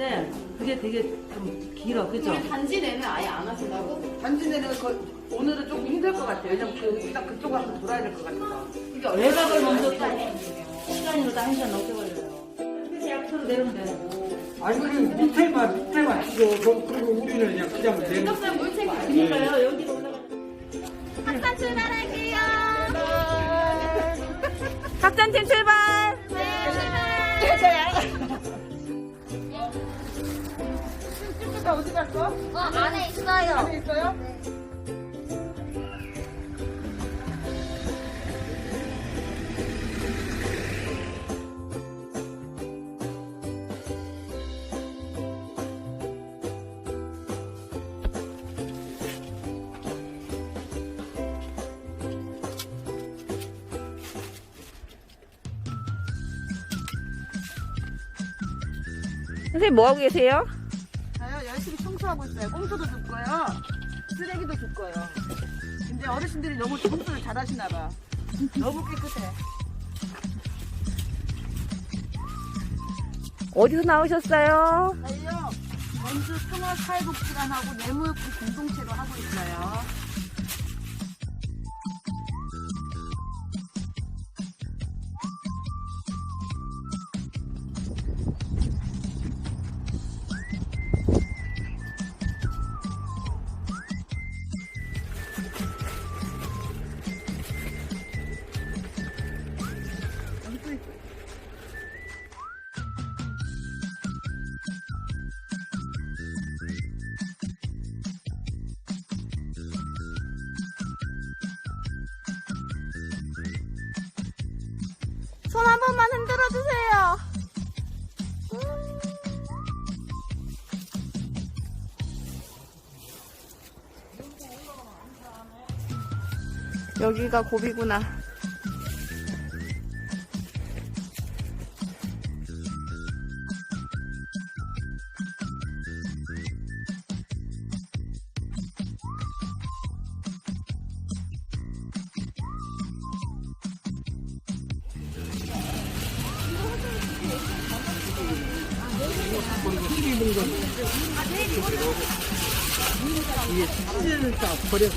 하는데 그게 되게 좀 길어, 그죠? 단지 내는 아예 안 하신다고? 단지내는 그 오늘은 조금 힘들 것 같아요. 왜냐면 그, 딱 그쪽 가서 돌아야 될 것 같아서. 이게 외곽을 먼저 또 시간으로 다 한 시간 넘게 걸려요. 그래서 약초로 내려면 되고. 아니 그럼 밑에만 밑에만 찍어 그- 그리고 우리는 그냥 그냥 내는 생각보다 물책이 그러니까요, 여기로 올라가. 학산 출발할게요. 학산팀 출발. 어디 갔어? 어, 안에 있어요. 안에 있어요? 선생님 뭐 하고 계세요? 열심히 청소하고 있어요. 꼼수도 줍고요. 쓰레기도 줍고요. 근데 어르신들이 너무 청소를 잘하시나 봐. 너무 깨끗해. 어디서 나오셨어요? 저희요 원주 통합 사회복지관하고 내무역부 공동체로 하고 있어요. 한 번만 흔들어 주세요. 여기가 고비구나. 이게 다 버려서